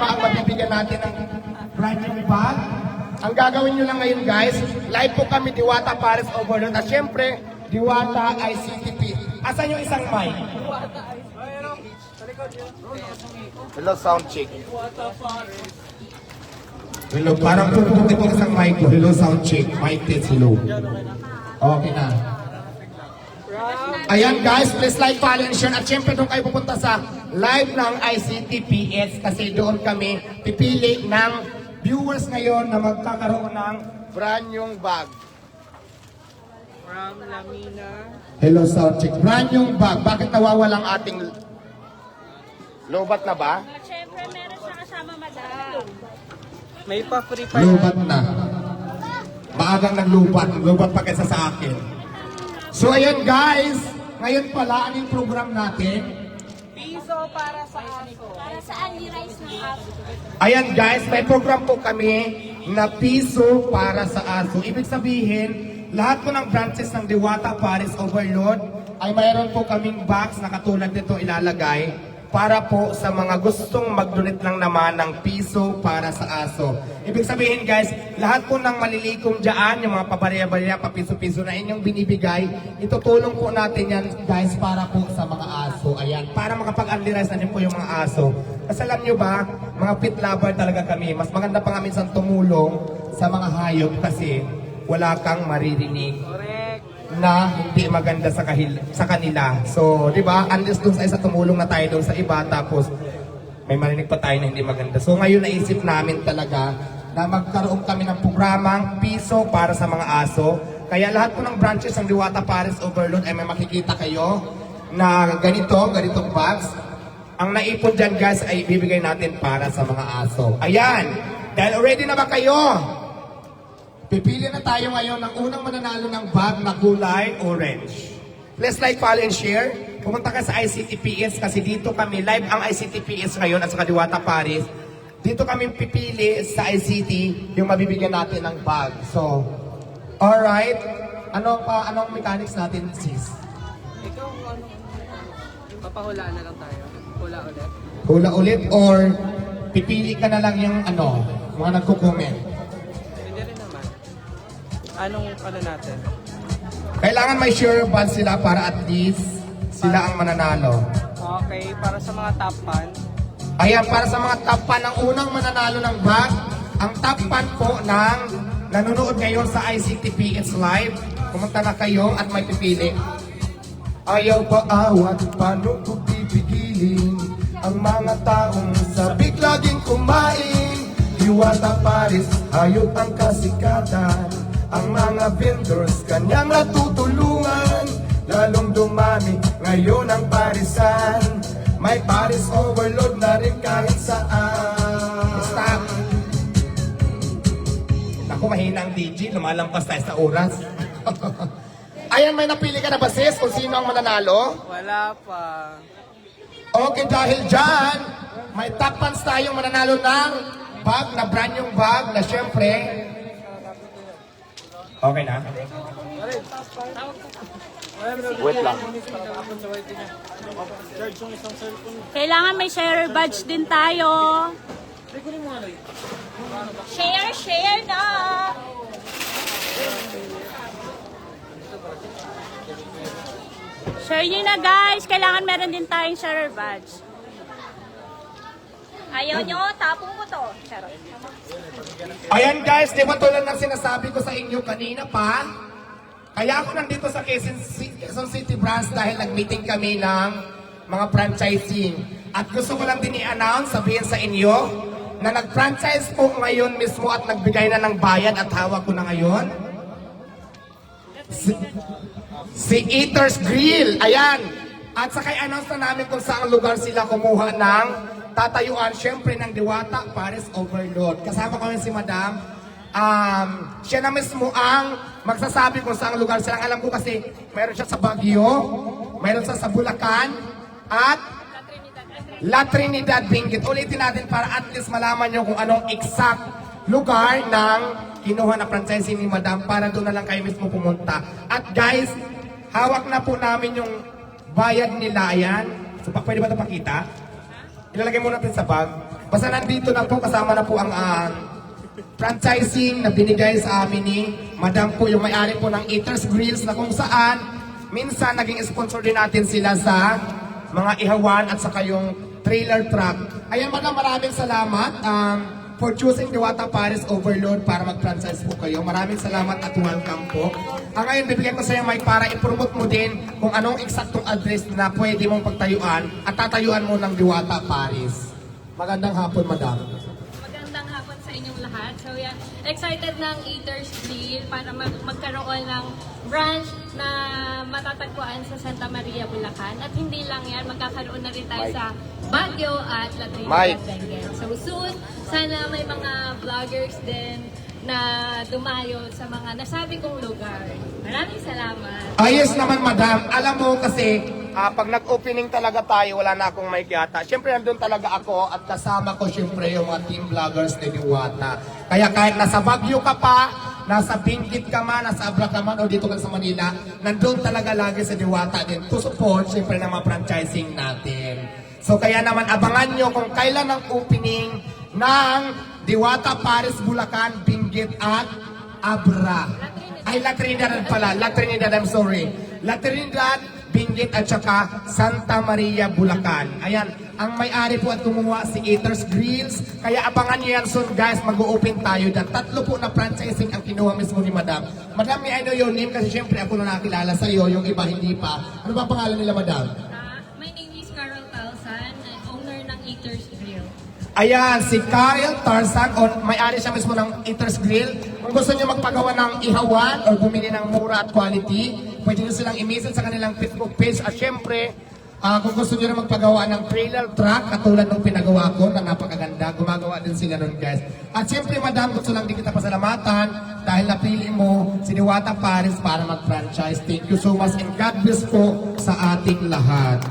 ba ang mabibigyan natin ng brand bag? Ang gagawin nyo lang ngayon guys, live po kami Diwata Paris Overload at syempre, Diwata ICTP. Asan yung isang mic? Hello, sound check. Hello, parang pupukot itong isang mic ko. Hello, sound check. Mic test, hello. Okay na. Ayan guys, please like, follow, and share. At syempre doon kayo pupunta sa live ng ICTPS kasi doon kami pipili ng viewers ngayon na magkakaroon ng brand new bag. From Lamina. Hello, sound check. Brand new bag. Bakit nawawalang ating lobat na ba? Siyempre, meron siya kasama madam. May pa free pa Lubat na. Maagang naglubat. Lubat pa kaysa sa akin. So ayan guys, ngayon pala, anong program natin? Piso para sa aso. Para saan i-rise ng aso? Ayan guys, may program po kami na piso para sa aso. Ibig sabihin, lahat po ng branches ng Diwata Paris Overload ay mayroon po kaming box na katulad nito ilalagay para po sa mga gustong mag-donate lang naman ng piso para sa aso. Ibig sabihin guys, lahat po ng malilikom dyan, yung mga pabarya-barya, papiso-piso na inyong binibigay, itutulong po natin yan guys para po sa mga aso. Ayan, para makapag-unlirize na din po yung mga aso. Kasi alam nyo ba, mga pit lover talaga kami. Mas maganda pa nga minsan tumulong sa mga hayop kasi wala kang maririnig Correct. Na hindi maganda sa kahil sa kanila. So, 'di ba? Unless dun sa isa tumulong na tayo dun sa iba tapos may marinig pa tayo na hindi maganda. So, ngayon naisip namin talaga na magkaroon kami ng programang piso para sa mga aso. Kaya lahat po ng branches ng Diwata Paris Overload ay may makikita kayo na ganito, ganitong bags. Ang naipon dyan guys ay ibibigay natin para sa mga aso. Ayan! Dahil ready na ba kayo? Pipili na tayo ngayon ng unang mananalo ng bag na kulay orange. Please like, follow, and share. Pumunta ka sa ICTPS kasi dito kami, live ang ICTPS ngayon at sa Kadiwata Paris. Dito kami pipili sa ICT yung mabibigyan natin ng bag. So, alright. Ano pa, anong mechanics natin, sis? Ikaw ano. Papahulaan na lang tayo. Hula ulit. Hula ulit or pipili ka na lang yung ano, mga nagko-comment. Anong ano natin? Kailangan may sure band sila para at least sila ang mananalo. Okay, para sa mga top fan. Ayan, para sa mga top fan, ang unang mananalo ng bag, ang top fan po ng nanonood ngayon sa ICTPS Live. Pumunta na kayo at may pipili. Ayaw pa awat, paano ko pipigilin ang mga taong sabik laging kumain. Iwata Paris, hayop ang kasikatan. Ang mga vendors kanyang natutulungan. Lalong dumami ngayon ang parisan. May Paris overload na rin kahit saan. Stop! Naku, mahina ang DJ. Lumalampas tayo sa oras. Ayan, may napili ka na ba sis kung sino ang mananalo? Wala pa. Okay, dahil dyan, may top fans tayong mananalo ng bag na brand yung bag na syempre. Okay na? Wait lang. Kailangan may share badge din tayo. Share, share na! Share nyo na guys. Kailangan meron din tayong share badge. Ayaw nyo, tapong ko to. Charot. Ayan guys, di ba tulad ng sinasabi ko sa inyo kanina pa? Kaya ako nandito sa Quezon City, Quezon City branch dahil nag-meeting kami ng mga franchising. At gusto ko lang din i-announce, sabihin sa inyo, na nag-franchise po ngayon mismo at nagbigay na ng bayad at hawak ko na ngayon. Si, si Eater's Grill, ayan. At saka i-announce na namin kung saan lugar sila kumuha ng tatayuan, syempre ng Diwata Paris Overload. Kasama ko si Madam. Um, siya na mismo ang magsasabi kung saan lugar sila. Alam ko kasi mayroon siya sa Baguio, mayroon siya sa Bulacan, at La Trinidad Benguet. Ulitin natin para at least malaman nyo kung anong exact lugar ng kinuha na franchising ni Madam para doon na lang kayo mismo pumunta. At guys, hawak na po namin yung bayad nila. Ayan. So, pwede ba ito pakita? Ilalagay muna natin sa bag. Basta nandito na po, kasama na po ang ah, franchising na binigay sa amin ni Madam po yung may-ari po ng Eaters Grills na kung saan minsan naging sponsor din natin sila sa mga ihawan at saka yung trailer truck. Ayan Madam, maraming salamat um, for choosing Diwata Paris Overload para mag-franchise po kayo. Maraming salamat at welcome po. Ang ngayon, bibigyan ko sa iyo mic para i-promote mo din kung anong eksaktong address na pwede mong pagtayuan at tatayuan mo ng Diwata Paris. Magandang hapon, Madam. Inyong lahat. So yan, excited ng Eaters Deal para mag- magkaroon ng branch na matatagpuan sa Santa Maria, Bulacan. At hindi lang yan, magkakaroon na rin tayo sa Baguio at La Trinidad, Mike. Benguet. So soon, sana may mga vloggers din na dumayo sa mga nasabi kong lugar. Maraming salamat. Ayos naman, madam. Alam mo kasi, ah, pag nag-opening talaga tayo, wala na akong mic yata. Siyempre, nandun talaga ako at kasama ko siyempre yung mga team vloggers ni Diwata. Kaya kahit nasa Baguio ka pa, nasa Bingkit ka man, nasa Abra ka man, o dito ka sa Manila, nandun talaga lagi sa Diwata din to support siyempre ng mga franchising natin. So kaya naman abangan nyo kung kailan ang opening ng Diwata Paris Bulacan, Benguet at Abra. Ay, La Trinidad pala. La Trinidad, I'm sorry. La Trinidad, Benguet at saka Santa Maria, Bulacan. Ayan, ang may-ari po at kumuha si Eaters Grills. Kaya abangan niyo yan soon guys, mag-open tayo dyan. Tatlo po na franchising ang kinuha mismo ni Madam. Madam, may I know your name kasi syempre ako na nakilala sa iyo, yung iba hindi pa. Ano ba pangalan nila, Madam? Ah, my name is Carol Talsan, owner ng Eaters Grill. Ayan, si Kyle Tarzan, o may-ari siya mismo ng Eaters Grill. Kung gusto niyo magpagawa ng ihawan o bumili ng mura at quality, pwede niyo silang i-message sa kanilang Facebook page. At syempre, ah, kung gusto niyo na magpagawa ng trailer truck, katulad ng pinagawa ko na napakaganda, gumagawa din sila nun guys. At syempre, madam, gusto lang din kita pasalamatan dahil napili mo si Diwata Paris para mag-franchise. Thank you so much and God bless po sa ating lahat.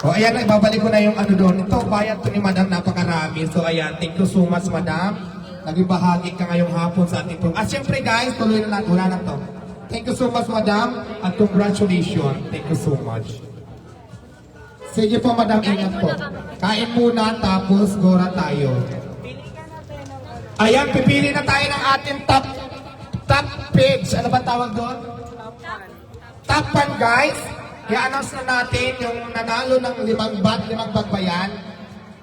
O ayan, ibabalik ko na yung ano doon. Ito, bayad to ni Madam, napakarami. So ayan, thank you so much Madam. Naging bahagi ka ngayong hapon sa ating program. At syempre guys, tuloy na lang, wala na to. Thank you so much Madam, at congratulations. Thank you so much. Sige po Madam, ingat po. Kain muna, tapos gora tayo. Ayan, pipili na tayo ng ating top top page. Ano ba tawag doon? Top 1 guys. I-announce na natin yung nanalo ng limang bat, limang bag ba yan?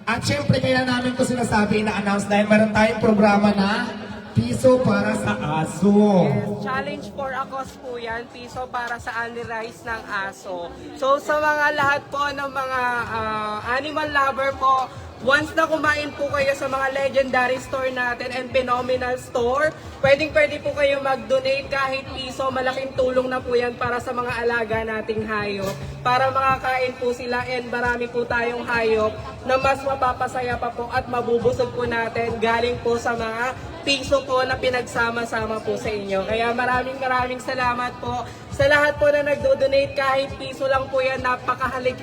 At syempre kaya namin ko sinasabi na-announce dahil meron tayong programa na piso para sa aso. Challenge for a cause po yan, piso para sa Only Rice ng aso. So sa mga lahat po ng mga ah, animal lover po, once na kumain po kayo sa mga legendary store natin and phenomenal store, pwedeng pwede po kayo mag-donate kahit piso, malaking tulong na po yan para sa mga alaga nating hayop. Para makakain po sila and marami po tayong hayop na mas mapapasaya pa po at mabubusog po natin galing po sa mga piso po na pinagsama-sama po sa inyo. Kaya maraming maraming salamat po sa lahat po na nagdo-donate kahit piso lang po yan. Napakahalik